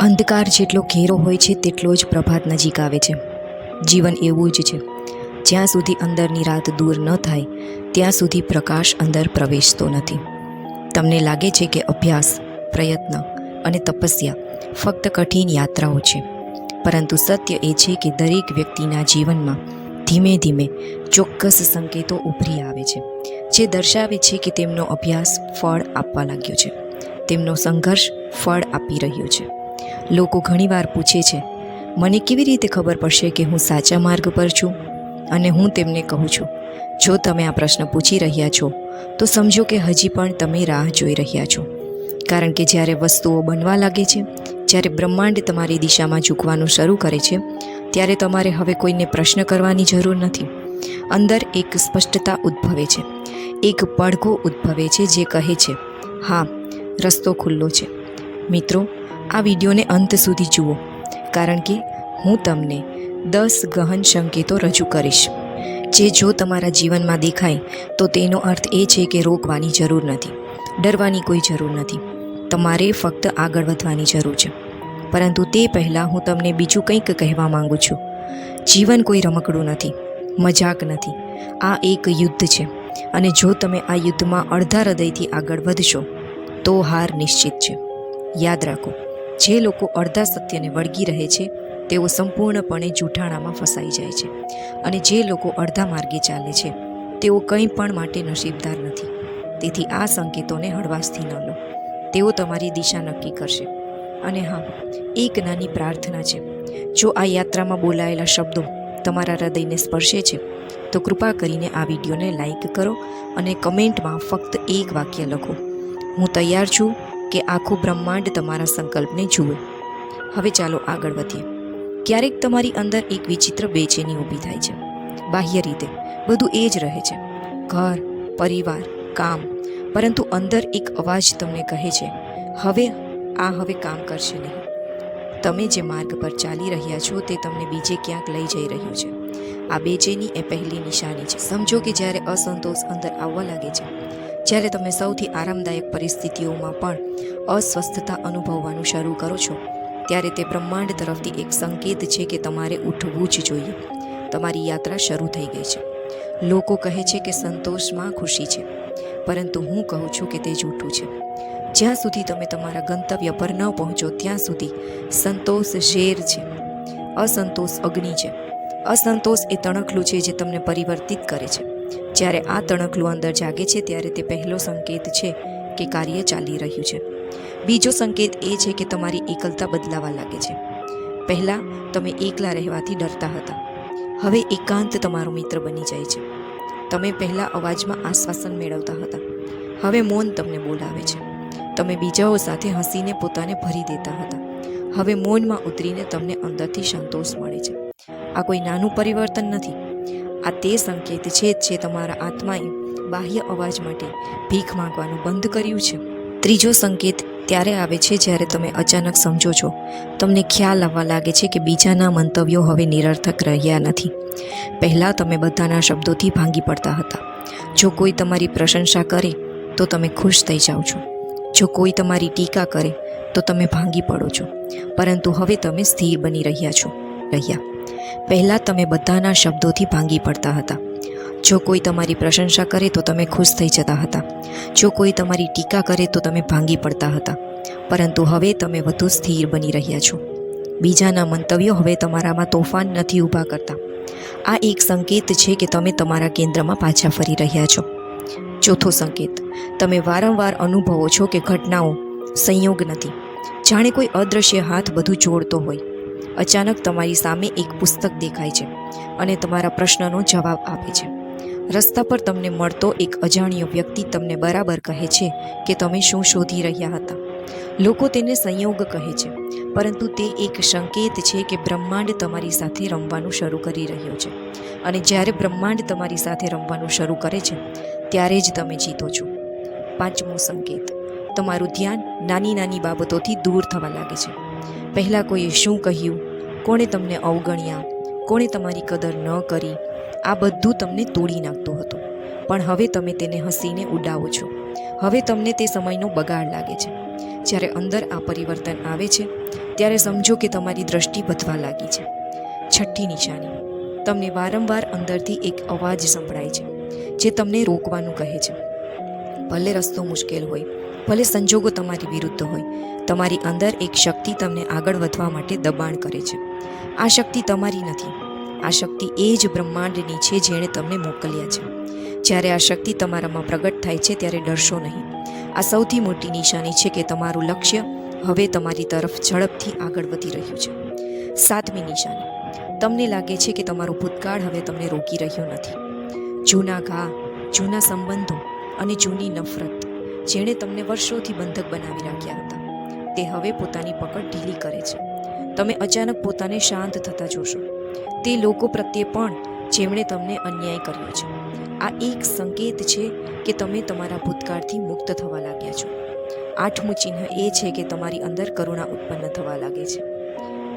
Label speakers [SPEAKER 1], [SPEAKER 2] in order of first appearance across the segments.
[SPEAKER 1] અંધકાર જેટલો ઘેરો હોય છે, તેટલો જ પ્રભાત નજીક આવે છે. જીવન એવું જ છે. જ્યાં સુધી અંદરની રાત દૂર ન થાય, ત્યાં સુધી પ્રકાશ અંદર પ્રવેશતો નથી. તમને લાગે છે કે અભ્યાસ, પ્રયત્ન અને તપસ્યા ફક્ત કઠિન યાત્રાઓ છે. પરંતુ સત્ય એ છે કે દરેક વ્યક્તિના જીવનમાં ધીમે ધીમે ચોક્કસ સંકેતો ઉભરી આવે છે, જે દર્શાવે છે કે તેમનો અભ્યાસ ફળ આપવા લાગ્યો છે. તેમનો સંઘર્ષ ફળ આપી રહ્યો છે. લોકો ઘણીવાર પૂછે છે, મને કેવી રીતે ખબર પડશે કે હું સાચા માર્ગ પર છું? અને હું તેમને કહું છું, જો તમે આ પ્રશ્ન પૂછી રહ્યા છો, તો સમજો કે હજી પણ તમે રાહ જોઈ રહ્યા છો. કારણ કે જ્યારે વસ્તુઓ બનવા લાગે છે, જ્યારે બ્રહ્માંડ તમારી દિશામાં ઝૂકવાનું શરૂ કરે છે, ત્યારે તમારે હવે કોઈને પ્રશ્ન કરવાની જરૂર નથી. અંદર એક સ્પષ્ટતા ઉદ્ભવે છે, એક પડઘો ઉદ્ભવે છે જે કહે છે, હા, રસ્તો ખુલ્લો છે. મિત્રો આ વિડીયોને અંત સુધી જુઓ, કારણ કે હું તમને દસ ગહન સંકેતો રજૂ કરીશ. જે જો તમારા જીવનમાં દેખાય, તો તેનો અર્થ એ છે કે રોકવાની જરૂર નથી, ડરવાની કોઈ જરૂર નથી. તમારે ફક્ત આગળ વધવાની જરૂર છે. પરંતુ તે પહેલાં હું તમને બીજું કંઈક કહેવા માંગુ છું. જીવન કોઈ રમકડું નથી, મજાક નથી. આ એક યુદ્ધ છે, અને જો તમે આ યુદ્ધમાં અડધા હૃદયથી આગળ વધશો, તો હાર નિશ્ચિત છે. યાદ રાખો જે લોકો અડધા સત્યને વળગી રહે છે, તેઓ સંપૂર્ણપણે જૂઠાણામાં ફસાઈ જાય છે અને જે લોકો અડધા માર્ગે ચાલે છે, તેઓ કંઈ પણ માટે નસીબદાર નથી. તેથી આ સંકેતોને હળવાશથી ન લો. તેઓ તમારી દિશા નક્કી કરશે. અને હા, એક નાની પ્રાર્થના છે. જો આ યાત્રામાં બોલાયેલા શબ્દો તમારા હૃદયને સ્પર્શે છે, તો કૃપા કરીને આ વિડીયોને લાઈક કરો અને કમેન્ટમાં ફક્ત એક વાક્ય લખો. હું તૈયાર છું કે આખું બ્રહ્માંડ તમારા સંકલ્પને જુએ. હવે ચાલો આગળ વધીએ. ક્યારેક તમારી અંદર એક વિચિત્ર બેચેની ઊભી થાય છે. બાહ્ય રીતે, બધું એ જ રહે છે. ઘર, પરિવાર, કામ, પરંતુ અંદર એક અવાજ તમને કહે છે, હવે, આ હવે કામ કરશે નહીં. તમે જે માર્ગ પર ચાલી રહ્યા છો તે તમને બીજે ક્યાંક લઈ જઈ રહ્યું છે. આ બેચેની એ પહેલી નિશાની છે. સમજો કે જ્યારે અસંતોષ અંદર આવવા લાગે છે જ્યારે તમે સૌથી આરામદાયક પરિસ્થિતિઓમાં પણ અસ્વસ્થતા અનુભવવાનું શરૂ કરો છો, ત્યારે તે બ્રહ્માંડ તરફથી એક સંકેત છે કે તમારે ઉઠવું જ જોઈએ. તમારી યાત્રા શરૂ થઈ ગઈ છે. લોકો કહે છે કે સંતોષમાં ખુશી છે, પરંતુ હું કહું છું કે તે જૂઠું છે. જ્યાં સુધી તમે તમારા ગંતવ્ય પર ન પહોંચો, ત્યાં સુધી સંતોષ ઝેર છે. અસંતોષ અગ્નિ છે. અસંતોષ એ તણખલું છે જે તમને પરિવર્તિત કરે છે. જ્યારે આ તણકલું અંદર જાગે છે ત્યારે તે પહેલો સંકેત છે કે કાર્ય ચાલી રહ્યું છે. બીજો સંકેત એ છે કે તમારી એકલતા બદલાવા લાગે છે. પહેલાં તમે એકલા રહેવાથી ડરતા હતા. હવે એકાંત તમારો મિત્ર બની જાય છે. તમે પહેલાં અવાજમાં આશ્વાસન મેળવતા હતા. હવે મૌન તમને બોલાવે છે. તમે બીજાઓ સાથે હસીને પોતાને ભરી દેતા હતા. હવે મૌનમાં ઉતરીને તમને અંદરથી સંતોષ મળે છે. આ કોઈ નાનું પરિવર્તન નથી. આ તે સંકેત છે જે તમારા આત્માએ બાહ્ય અવાજ માટે ભીખ માંગવાનું બંધ કર્યું છે. ત્રીજો સંકેત ત્યારે આવે છે જ્યારે તમે અચાનક સમજો છો. તમને ખ્યાલ આવવા લાગે છે કે બીજાના મંતવ્યો હવે નિરર્થક રહ્યા નથી. પહેલાં તમે બધાના શબ્દોથી ભાંગી પડતા હતા. જો કોઈ તમારી પ્રશંસા કરે, તો તમે ખુશ થઈ જાઓ છો. જો કોઈ તમારી ટીકા કરે, તો તમે ભાંગી પડો છો. પરંતુ હવે તમે સ્થિર બની રહ્યા છો, રહ્યા. પહેલાં તમે બધાના શબ્દોથી ભાંગી પડતા હતા. જો કોઈ તમારી પ્રશંસા કરે તો તમે ખુશ થઈ જતા હતા. જો કોઈ તમારી ટીકા કરે તો તમે ભાંગી પડતા હતા. પરંતુ હવે તમે વધુ સ્થિર બની રહ્યા છો. બીજાના મંતવ્યો હવે તમારામાં તોફાન નથી ઊભા કરતા. આ એક સંકેત છે કે તમે તમારા કેન્દ્રમાં પાછા ફરી રહ્યા છો. ચોથો સંકેત. તમે વારંવાર અનુભવો છો કે ઘટનાઓ સંયોગ નથી. જાણે કોઈ અદૃશ્ય હાથ બધું જોડતો હોય. અચાનક તમારી સામે એક પુસ્તક દેખાય છે અને તમારા પ્રશ્નનો જવાબ આપે છે. રસ્તા પર તમને મળતો એક અજાણ્યો વ્યક્તિ તમને બરાબર કહે છે કે તમે શું શોધી રહ્યા હતા. લોકો તેને સંયોગ કહે છે, પરંતુ તે એક સંકેત છે કે બ્રહ્માંડ તમારી સાથે રમવાનું શરૂ કરી રહ્યો છે. અને જ્યારે બ્રહ્માંડ તમારી સાથે રમવાનું શરૂ કરે છે, ત્યારે જ તમે જીતો છો. પાંચમો સંકેત, તમારું ધ્યાન નાની નાની બાબતોથી દૂર થવા લાગે છે. પહેલાં કોઈએ શું કહ્યું? કોણે તમને અવગણ્યા? કોણે તમારી કદર ન કરી? આ બધું તમને તોડી નાખતું હતું. પણ હવે તમે તેને હસીને ઉડાવો છો. હવે તમને તે સમયનો બગાડ લાગે છે. જ્યારે અંદર આ પરિવર્તન આવે છે, ત્યારે સમજો કે તમારી દ્રષ્ટિ વધવા લાગી છે. છઠ્ઠી નિશાની. તમને વારંવાર અંદરથી એક અવાજ સંભળાય છે, જે તમને રોકવાનું કહે છે. ભલે રસ્તો મુશ્કેલ હોય, ભલે સંજોગો તમારી વિરુદ્ધ હોય તમારી અંદર એક શક્તિ તમને આગળ વધવા માટે દબાણ કરે છે. આ શક્તિ તમારી નથી. આ શક્તિ એ જ બ્રહ્માંડની છે જેણે તમને મોકલ્યા છે. જ્યારે આ શક્તિ તમારામાં પ્રગટ થાય છે ત્યારે ડરશો નહીં. આ સૌથી મોટી નિશાની છે કે તમારું લક્ષ્ય હવે તમારી તરફ ઝડપથી આગળ વધી રહ્યું છે. સાતમી નિશાની. તમને લાગે છે કે તમારો ભૂતકાળ હવે તમને રોકી રહ્યો નથી. જૂના ઘા, જૂના સંબંધો અને જૂની નફરત, જેણે તમને વર્ષોથી બંધક બનાવી રાખ્યા હતા. તે હવે પોતાની પકડ ઢીલી કરે છે. તમે અચાનક પોતાને શાંત થતા જોશો. તે લોકો પ્રત્યે પણ જેમણે તમને અન્યાય કર્યો છે. આ એક સંકેત છે કે તમે તમારા ભૂતકાળથી મુક્ત થવા લાગ્યા છો. આઠમું ચિહ્ન એ છે કે તમારી અંદર કરુણા ઉત્પન્ન થવા લાગે છે.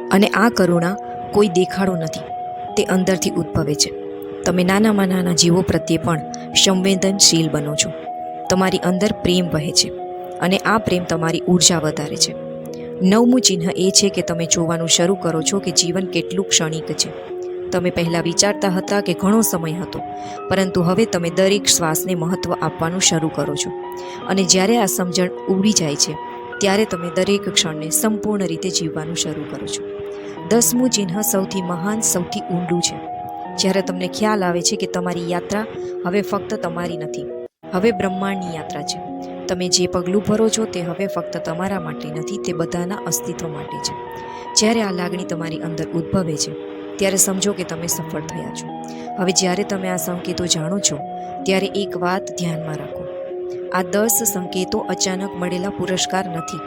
[SPEAKER 1] અને આ કરુણા કોઈ દેખાડો નથી. તે અંદરથી ઉદ્ભવે છે. તમે નાનામાં નાના જીવો પ્રત્યે પણ સંવેદનશીલ બનો છો. તમારી અંદર પ્રેમ વહે છે. અને આ પ્રેમ તમારી ઊર્જા વધારે છે. નવમું ચિહ્ન એ છે કે તમે જોવાનું શરૂ કરો છો કે જીવન કેટલું ક્ષણિક છે. તમે પહેલાં વિચારતા હતા કે ઘણો સમય હતો, પરંતુ હવે તમે દરેક શ્વાસને મહત્ત્વ આપવાનું શરૂ કરો છો. અને જ્યારે આ સમજણ ઉડી જાય છે, ત્યારે તમે દરેક ક્ષણને સંપૂર્ણ રીતે જીવવાનું શરૂ કરો છો. દસમું ચિહ્ન સૌથી મહાન, સૌથી ઊંડું છે. જ્યારે તમને ખ્યાલ આવે છે કે તમારી યાત્રા હવે ફક્ત તમારી નથી, હવે બ્રહ્માંડની યાત્રા છે. તમે જે પગલું ભરો છો તે હવે ફક્ત તમારા માટે નથી, તે બધાના અસ્તિત્વ માટે છે. જ્યારે આ લાગણી તમારી અંદર ઉદ્ભવે છે, ત્યારે સમજો કે તમે સફળ થયા છો. હવે જ્યારે તમે આ સંકેતો જાણો છો, ત્યારે એક વાત ધ્યાનમાં રાખો. આ દસ સંકેતો અચાનક મળેલા પુરસ્કાર નથી.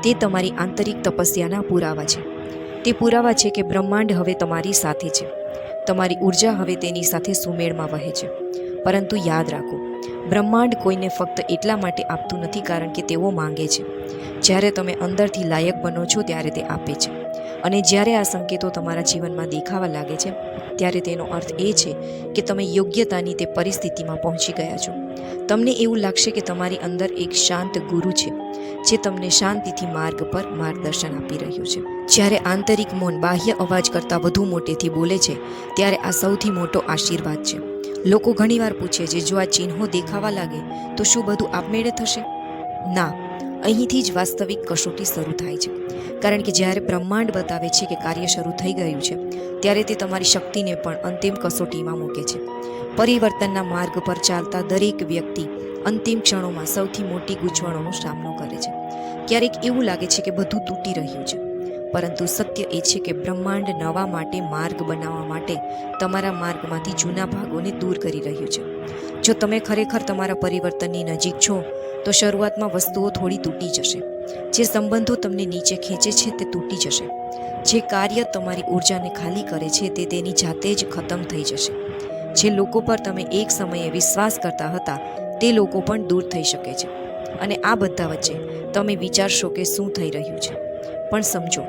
[SPEAKER 1] તે તમારી આંતરિક તપસ્યાના પુરાવા છે. તે પુરાવા છે કે બ્રહ્માંડ હવે તમારી સાથે છે. તમારી ઊર્જા હવે તેની સાથે સુમેળમાં વહે છે. પરંતુ યાદ રાખો બ્રહ્માંડ કોઈને ફક્ત એટલા માટે આપતું નથી કારણ કે તેઓ માંગે છે. જ્યારે તમે અંદરથી લાયક બનો છો ત્યારે તે આપે છે. અને જ્યારે આ સંકેતો તમારા જીવનમાં દેખાવા લાગે છે, ત્યારે તેનો અર્થ એ છે કે તમે યોગ્યતાની તે પરિસ્થિતિમાં પહોંચી ગયા છો. તમને એવું લાગશે કે તમારી અંદર એક શાંત ગુરુ છે, જે તમને શાંતિથી માર્ગ પર માર્ગદર્શન આપી રહ્યું છે. જ્યારે આંતરિક મૌન બાહ્ય અવાજ કરતાં વધુ મોટેથી બોલે છે, ત્યારે આ સૌથી મોટો આશીર્વાદ છે. લોકો ઘણીવાર પૂછે છે, જો આ ચિહ્નો દેખાવા લાગે, તો શું બધું આપમેળે થશે? ના, અહીંથી જ વાસ્તવિક કસોટી શરૂ થાય છે. કારણ કે જ્યારે બ્રહ્માંડ બતાવે છે કે કાર્ય શરૂ થઈ ગયું છે, ત્યારે તે તમારી શક્તિને પણ અંતિમ કસોટીમાં મૂકે છે. પરિવર્તનના માર્ગ પર ચાલતા દરેક વ્યક્તિ અંતિમ ક્ષણોમાં સૌથી મોટી ગૂંચવણોનો સામનો કરે છે. ક્યારેક એવું લાગે છે કે બધું તૂટી રહ્યું છે. પરંતુ સત્ય એ છે કે બ્રહ્માંડ નવા માટે માર્ગ બનાવવા માટે તમારા માર્ગમાંથી જૂના ભાગોને દૂર કરી રહ્યું છે. જો તમે ખરેખર તમારા પરિવર્તનની નજીક છો, તો શરૂઆતમાં વસ્તુઓ થોડી તૂટી જશે. જે સંબંધો તમને નીચે ખેંચે છે તે તૂટી જશે. જે કાર્ય તમારી ઉર્જાને ખાલી કરે છે તે તેની જાતે જ ખતમ થઈ જશે. જે લોકો પર તમે એક સમયે વિશ્વાસ કરતા હતા, તે લોકો પણ દૂર થઈ શકે છે. અને આ બધા વચ્ચે તમે વિચારશો કે શું થઈ રહ્યું છે. પણ સમજો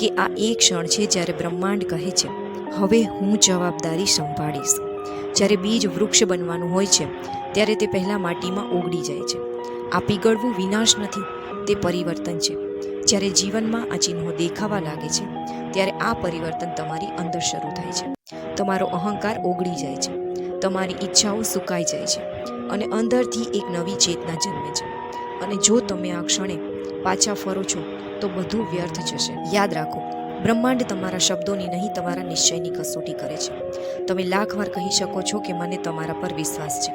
[SPEAKER 1] કે આ એ ક્ષણ છે જ્યારે બ્રહ્માંડ કહે છે, હવે હું જવાબદારી સંભાળીશ. જ્યારે બીજ વૃક્ષ બનવાનું હોય છે, ત્યારે તે પહેલાં માટીમાં ઓગળી જાય છે. આ પીગળવું વિનાશ નથી, તે પરિવર્તન છે. જ્યારે જીવનમાં આ ચિહ્નો દેખાવા લાગે છે, ત્યારે આ પરિવર્તન તમારી અંદર શરૂ થાય છે. તમારો અહંકાર ઓગળી જાય છે. તમારી ઈચ્છાઓ સુકાઈ જાય છે અને અંદરથી એક નવી ચેતના જન્મે છે. અને જો તમે આ ક્ષણે પાછા ફરો છો તો બધું વ્યર્થ જશે. યાદ રાખો, બ્રહ્માંડ તમારા શબ્દોની નહીં, તમારા નિશ્ચયની કસોટી કરે છે. તમે લાખ વાર કહી શકો છો કે મને તમારા પર વિશ્વાસ છે.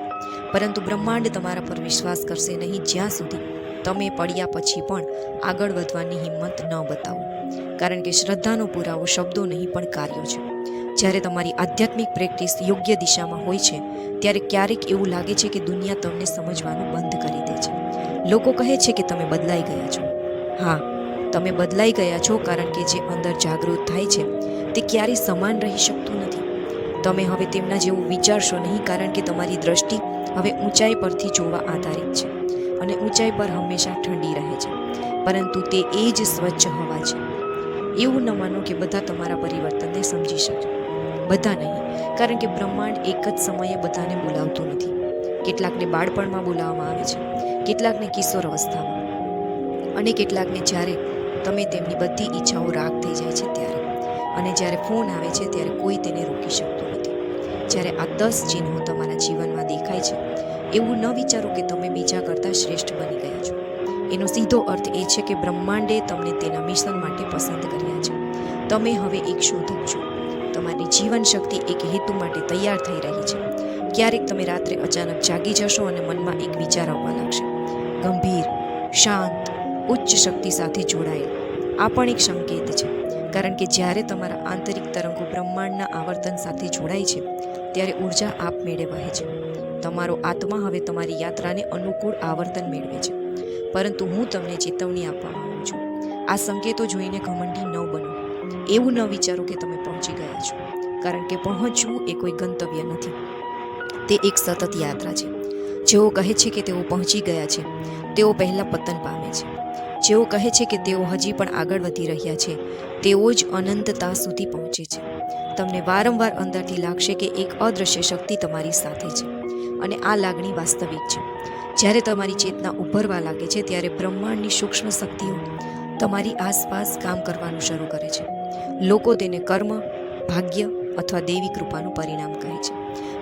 [SPEAKER 1] પરંતુ બ્રહ્માંડ તમારા પર વિશ્વાસ કરશે નહીં જ્યાં સુધી તમે પડ્યા પછી પણ આગળ વધવાની હિંમત ન બતાવો. કારણ કે શ્રદ્ધાનો પુરાવો શબ્દો નહીં, પણ કાર્યો છે. જ્યારે તમારી આધ્યાત્મિક પ્રેક્ટિસ યોગ્ય દિશામાં હોય છે, ત્યારે ક્યારેક એવું લાગે છે કે દુનિયા તમને સમજવાનું બંધ કરી દે છે. લોકો કહે છે કે તમે બદલાઈ ગયા છો. હા તમે બદલાઈ ગયા છો કારણ કે જે અંદર જાગૃત થાય છે, તે ક્યારેય સમાન રહી શકતું નથી. તમે હવે તેમના જેવું વિચારશો નહીં કારણ કે તમારી દ્રષ્ટિ હવે ઊંચાઈ પરથી જોવા આધારિત છે અને ઊંચાઈ પર હંમેશા ઠંડી રહે છે, પરંતુ તે એ જ સ્વચ્છ હવા છે. એવું ન માનો કે બધા તમારા પરિવર્તનને સમજી શકે. બધા નહીં, કારણ કે બ્રહ્માંડ એક જ સમયે બધાને બોલાવતું નથી. કેટલાકને બાળપણમાં બોલાવવામાં આવે છે, કેટલાકને કિશોર અવસ્થામાં. અને કેટલાકને જ્યારે તમે તેમની બધી ઈચ્છાઓ રાગ થઈ જાય છે ત્યારે. અને જ્યારે ફોન આવે છે ત્યારે કોઈ તેને રોકી શકતું નથી. જ્યારે આ દસ ચિહ્નો તમારા જીવનમાં દેખાય છે, એવું ન વિચારો કે તમે બીજા કરતાં શ્રેષ્ઠ બની ગયા છો. એનો સીધો અર્થ એ છે કે બ્રહ્માંડે તમને તેના મિશન માટે પસંદ કર્યા છે. તમે હવે એક શોધક છો. તમારી જીવન શક્તિ એક હેતુ માટે તૈયાર થઈ રહી છે. ક્યારેક તમે રાત્રે અચાનક જાગી જશો અને મનમાં એક વિચાર આવવા લાગશે. ગંભીર, શાંત ઉચ્ચ શક્તિ સાથે જોડાયેલ. આ પણ એક સંકેત છે, કારણ કે જ્યારે તમારા આંતરિક તરંગો બ્રહ્માંડના આવર્તન સાથે જોડાય છે, ત્યારે ઊર્જા આપમેળે વહે છે. તમારો આત્મા હવે તમારી યાત્રાને અનુકૂળ આવર્તન મેળવે છે. પરંતુ હું તમને ચેતવણી આપવા માંગુ છું. આ સંકેતો જોઈને ઘમંડી ન બનો. એવું ન વિચારો કે તમે પહોંચી ગયા છો, કારણ કે પહોંચવું એ કોઈ ગંતવ્ય નથી. તે એક સતત યાત્રા છે. જેઓ કહે છે કે તેઓ પહોંચી ગયા છે, તેઓ પહેલાં પતન પામે છે. જેઓ કહે છે કે તેઓ હજી પણ આગળ વધી રહ્યા છે, તેઓ જ અનંતતા સુધી પહોંચે છે. તમને વારંવાર અંદરથી લાગશે કે એક અદૃશ્ય શક્તિ તમારી સાથે છે અને આ લાગણી વાસ્તવિક છે. જ્યારે તમારી ચેતના ઉભરવા લાગે છે, ત્યારે બ્રહ્માંડની સૂક્ષ્મ શક્તિઓ તમારી આસપાસ કામ કરવાનું શરૂ કરે છે. લોકો તેને કર્મ, ભાગ્ય અથવા દેવી કૃપાનું પરિણામ કહે છે,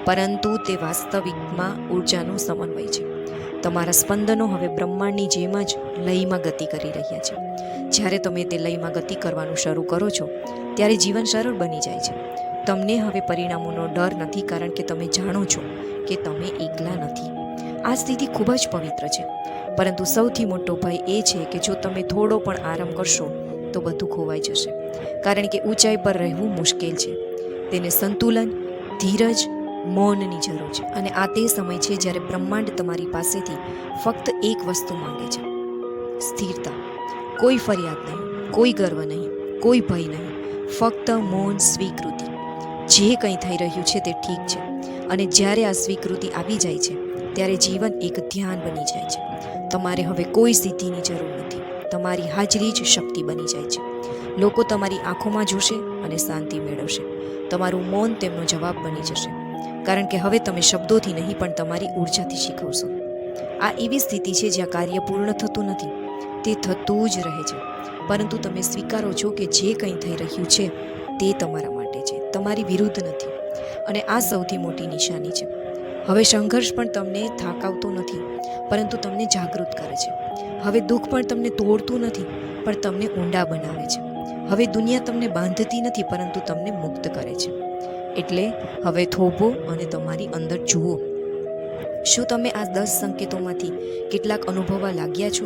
[SPEAKER 1] પરંતુ તે વાસ્તવિકમાં ઉર્જાનું સમન્વય છે. તમારા સ્પંદનો હવે બ્રહ્માંડની જેમ જ લયમાં ગતિ કરી રહ્યા છે. જ્યારે તમે તે લયમાં ગતિ કરવાનું શરૂ કરો છો, ત્યારે જીવન સરળ બની જાય છે. તમને હવે પરિણામોનો ડર નથી કારણ કે તમે જાણો છો કે તમે એકલા નથી. આ સ્થિતિ ખૂબ જ પવિત્ર છે. પરંતુ સૌથી મોટો ભય એ છે કે જો તમે થોડો પણ આરામ કરશો, તો બધું ખોવાઈ જશે. કારણ કે ઊંચાઈ પર રહેવું મુશ્કેલ છે. તેને સંતુલન, ધીરજ મૌનની જરૂર છે. અને આ તે સમય છે જ્યારે બ્રહ્માંડ તમારી પાસેથી ફક્ત એક વસ્તુ માંગે છે. સ્થિરતા. કોઈ ફરિયાદ નહીં, કોઈ ગર્વ નહીં, કોઈ ભય નહીં. ફક્ત મૌન સ્વીકૃતિ. જે કંઈ થઈ રહ્યું છે તે ઠીક છે. અને જ્યારે આ સ્વીકૃતિ આવી જાય છે, ત્યારે જીવન એક ધ્યાન બની જાય છે. તમારે હવે કોઈ સિદ્ધિની જરૂર નથી. તમારી હાજરી જ શક્તિ બની જાય છે. લોકો તમારી આંખોમાં જોશે અને શાંતિ મેળવશે. તમારું મૌન તેમનો જવાબ બની જશે. કારણ કે હવે તમે શબ્દોથી નહીં, પણ તમારી ઉર્જાથી શીખવશો. આ એવી સ્થિતિ છે જ્યાં કાર્ય પૂર્ણ થતું નથી, તે થતું જ રહે છે. પરંતુ તમે સ્વીકારો છો કે જે કંઈ થઈ રહ્યું છે, તે તમારા માટે છે. તમારી વિરુદ્ધ નથી અને આ સૌથી મોટી નિશાની છે. હવે સંઘર્ષ પણ તમને થાકાવતો નથી, પરંતુ તમને જાગૃત કરે છે. હવે દુઃખ પણ તમને તોડતું નથી, પણ તમને ઊંડા બનાવે છે. હવે દુનિયા તમને બાંધતી નથી, પરંતુ તમને મુક્ત કરે છે. એટલે હવે થોભો અને તમારી અંદર જુઓ. શું તમે આ દસ સંકેતોમાંથી કેટલાક અનુભવવા લાગ્યા છો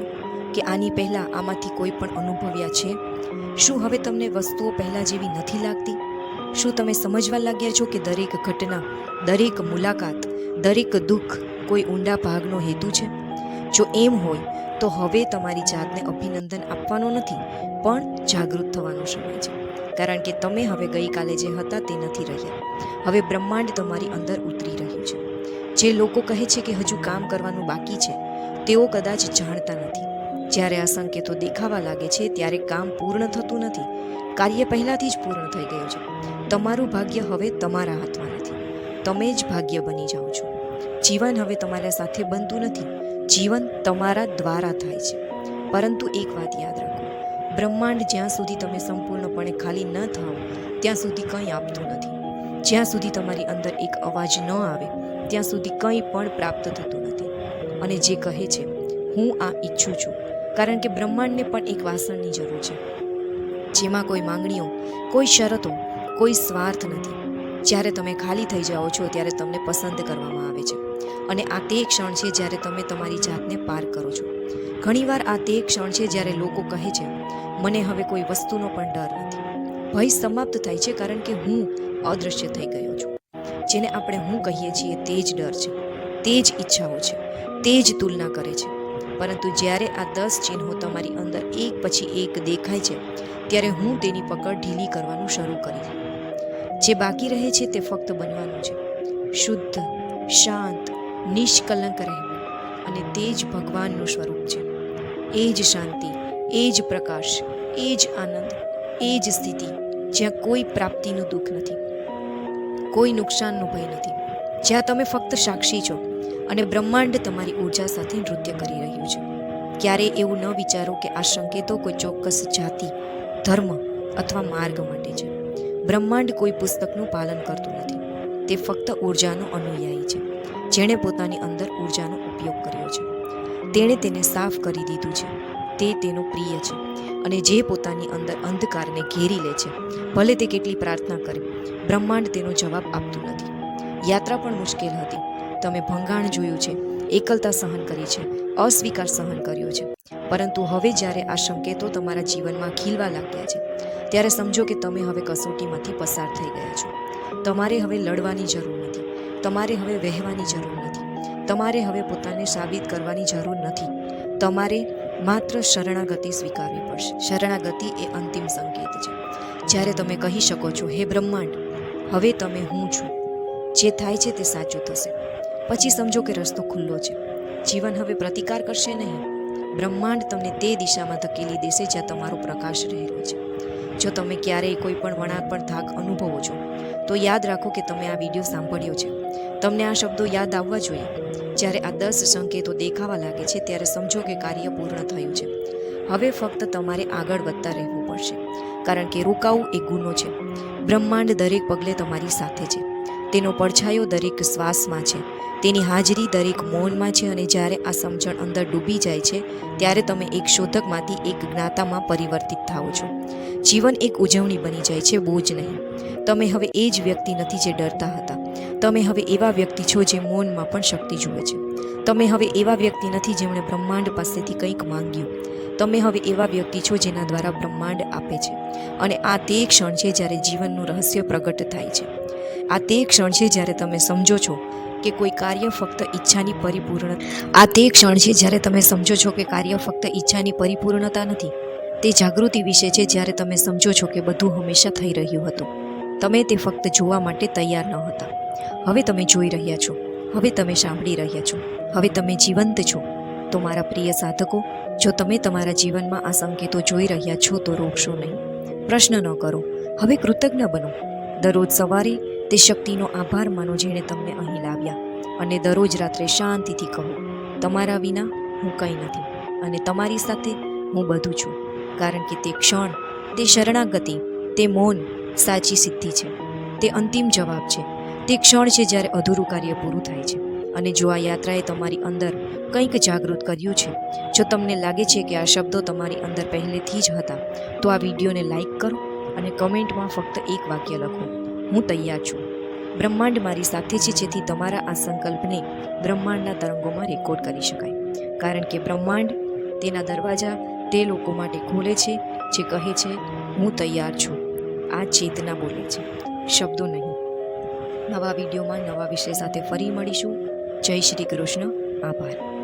[SPEAKER 1] કે આની પહેલાં આમાંથી કોઈ પણ અનુભવ્યા છે? શું હવે તમને વસ્તુઓ પહેલાં જેવી નથી લાગતી? શું તમે સમજવા લાગ્યા છો કે દરેક ઘટના, દરેક મુલાકાત, દરેક દુઃખ કોઈ ઊંડા ભાગનો હેતુ છે? જો એમ હોય, તો હવે તમારી જાતને અભિનંદન આપવાનો નથી, પણ જાગૃત થવાનો સમય છે. કારણ કે તમે હવે ગઈકાલે જે હતા તે નથી રહ્યા. હવે બ્રહ્માંડ તમારી અંદર ઉતરી રહ્યું છે. જે લોકો કહે છે કે હજુ કામ કરવાનું બાકી છે, તેઓ કદાચ જાણતા નથી. જ્યારે આ સંકેતો દેખાવા લાગે છે, ત્યારે કામ પૂર્ણ થતું નથી. કાર્ય પહેલાંથી જ પૂર્ણ થઈ ગયું છે. તમારું ભાગ્ય હવે તમારા હાથમાં નથી. તમે જ ભાગ્ય બની જાઓ છો. જીવન હવે તમારા સાથે બનતું નથી. જીવન તમારા દ્વારા થાય છે. પરંતુ એક વાત યાદ રાખો. બ્રહ્માંડ જ્યાં સુધી તમે સંપૂર્ણપણે ખાલી ન થાઓ, ત્યાં સુધી કંઈ આપતું નથી. જ્યાં સુધી તમારી અંદર એક અવાજ ન આવે, ત્યાં સુધી કંઈ પણ પ્રાપ્ત થતું નથી. અને જે કહે છે, હું આ ઈચ્છું છું. કારણ કે બ્રહ્માંડને પણ એક વાસણની જરૂર છે. જેમાં કોઈ માંગણીઓ, કોઈ શરતો, કોઈ સ્વાર્થ નથી. જ્યારે તમે ખાલી થઈ જાઓ છો, ત્યારે તમને પસંદ કરવામાં આવે છે. અને આ તે ક્ષણ છે જ્યારે તમે તમારી જાતને પાર કરો છો. ઘણીવાર આ તે ક્ષણ છે જ્યારે લોકો કહે છે, મને હવે કોઈ વસ્તુનો પણ ડર નથી. ભય સમાપ્ત થાય છે કારણ કે હું અદૃશ્ય થઈ ગયો છું. જેને આપણે હું કહીએ છીએ તે જ ડર છે, તે જ ઈચ્છાઓ છે, તે જ તુલના કરે છે. પરંતુ જ્યારે આ દસ ચિહ્નો તમારી અંદર એક પછી એક દેખાય છે, ત્યારે હું તેની પકડ ઢીલી કરવાનું શરૂ કરી જે બાકી રહે છે તે ફક્ત બનવાનું છે. શુદ્ધ, શાંત નિષ્કલંક રહેવું અને તે જ ભગવાનનું સ્વરૂપ છે. એ જ શાંતિ, એ જ પ્રકાશ, એ જ આનંદ, એ જ સ્થિતિ, જ્યાં કોઈ પ્રાપ્તિનું દુઃખ નથી. કોઈ નુકસાનનો ભય નથી. જ્યાં તમે ફક્ત સાક્ષી છો અને બ્રહ્માંડ તમારી ઊર્જા સાથે નૃત્ય કરી રહ્યું છે. ક્યારેય એવું ન વિચારો કે આ સંકેતો કોઈ ચોક્કસ જાતિ, ધર્મ અથવા માર્ગ માટે છે. બ્રહ્માંડ કોઈ પુસ્તકનું પાલન કરતું નથી. તે ફક્ત ઉર્જાનો અનુયાયી છે. જેણે પોતાની અંદર ઉર્જાનો ઉપયોગ કર્યો છે. તેણે તેને સાફ કરી દીધું છે. તે તેનો પ્રિય છે અને જે પોતાની અંદર અંધકારને ઘેરી લે છે. ભલે તે કેટલી પ્રાર્થના કરે, બ્રહ્માંડ તેનો જવાબ આપતું નથી. યાત્રા પણ મુશ્કેલ હતી. તમે ભંગાણ જોયું છે, એકલતા સહન કરી છે, અસ્વીકાર સહન કર્યો છે. પરંતુ હવે જ્યારે આ સંકેતો તમારા જીવનમાં ખીલવા લાગ્યા છે, ત્યારે સમજો કે તમે હવે કસોટીમાંથી પસાર થઈ ગયા છો. તમારે હવે લડવાની જરૂર નથી. તમારે હવે વહેવાની જરૂર નથી. તમારે હવે પોતાને સાબિત કરવાની જરૂર નથી. તમારે માત્ર શરણાગતિ સ્વીકારવી પડશે. શરણાગતિ એ અંતિમ સંકેત છે. જ્યારે તમે કહી શકો છો, હે બ્રહ્માંડ, હવે તમે હું છું. જે થાય છે તે સાચું થશે. પછી સમજો કે રસ્તો ખુલ્લો છે. જીવન હવે પ્રતિકાર કરશે નહીં. બ્રહ્માંડ તમને તે દિશામાં ધકેલી દેશે જ્યાં તમારો પ્રકાશ રહેલો છે. જો તમે ક્યારેય કોઈ પણ વળાંક પર થાક અનુભવો છો, તો યાદ રાખો કે તમે આ વીડિયો સાંભળ્યો છે. તમને આ શબ્દો યાદ આવવા જોઈએ. જ્યારે આ દસ સંકેતો દેખાવા લાગે છે, ત્યારે સમજો કે કાર્ય પૂર્ણ થયું છે. હવે ફક્ત તમારે આગળ વધતા રહેવું પડશે. કારણ કે રોકાવું એ ગુનો છે. બ્રહ્માંડ દરેક પગલે તમારી સાથે છે. તેનો પડછાયો દરેક શ્વાસમાં છે. તેની હાજરી દરેક મૌનમાં છે અને જ્યારે આ સમજણ અંદર ડૂબી જાય છે, ત્યારે તમે એક શોધકમાંથી એક જ્ઞાતામાં પરિવર્તિત થાઓ છો. જીવન એક ઉજવણી બની જાય છે, બોજ નહીં. તમે હવે એ જ વ્યક્તિ નથી જે ડરતા હતા. તમે હવે એવા વ્યક્તિ છો જે મૌનમાં પણ શક્તિ જુએ છે. તમે હવે એવા વ્યક્તિ નથી જેમણે બ્રહ્માંડ પાસેથી કંઈક માંગ્યું. તમે હવે એવા વ્યક્તિ છો જેના દ્વારા બ્રહ્માંડ આપે છે. અને આ તે ક્ષણ છે જ્યારે જીવનનું રહસ્ય પ્રગટ થાય છે. આ તે ક્ષણ છે જ્યારે તમે સમજો છો કે કોઈ કાર્ય ફક્ત ઈચ્છાની પરિપૂર્ણ આ તે ક્ષણ છે જ્યારે તમે સમજો છો કે કાર્ય ફક્ત ઈચ્છાની પરિપૂર્ણતા નથી. તે જાગૃતિ વિશે છે જ્યારે તમે સમજો છો કે બધું હંમેશા થઈ રહ્યું હતું. તમે તે ફક્ત જોવા માટે તૈયાર ન હતા. હવે તમે જોઈ રહ્યા છો. હવે તમે સાંભળી રહ્યા છો. હવે તમે જીવંત છો. તો મારા પ્રિય સાધકો, જો તમે તમારા જીવનમાં આ સંકેતો જોઈ રહ્યા છો, તો રોકશો નહીં. પ્રશ્ન ન કરો. હવે કૃતજ્ઞ બનો. દરરોજ સવારે તે શક્તિનો આભાર માનો જેણે તમને અહીં લાવ્યા. અને દરરોજ રાત્રે શાંતિથી કહો, તમારા વિના હું કંઈ નથી. અને તમારી સાથે હું બધું છું. કારણ કે તે ક્ષણ, તે શરણાગતિ, તે મૌન સાચી સિદ્ધિ છે. તે અંતિમ જવાબ છે. તે ક્ષણ છે જ્યારે અધૂરું કાર્ય પૂરું થાય છે. અને જો આ યાત્રાએ તમારી અંદર કંઈક જાગૃત કર્યું છે, જો તમને લાગે છે કે આ શબ્દો તમારી અંદર પહેલેથી જ હતા, તો આ વિડીયોને લાઇક કરો અને કમેન્ટમાં ફક્ત એક વાક્ય લખો. હું તૈયાર છું. બ્રહ્માંડ મારી સાથે છે જેથી તમારા આ સંકલ્પને બ્રહ્માંડના તરંગોમાં રેકોર્ડ કરી શકાય. કારણ કે બ્રહ્માંડ તેના દરવાજા તે લોકો માટે ખોલે છે, જે કહે છે, હું તૈયાર છું. આ ચેતના બોલે છે. શબ્દો નહીં. નવા વિડીયોમાં નવા વિષય સાથે ફરી મળીશું. જય શ્રી કૃષ્ણ. આભાર.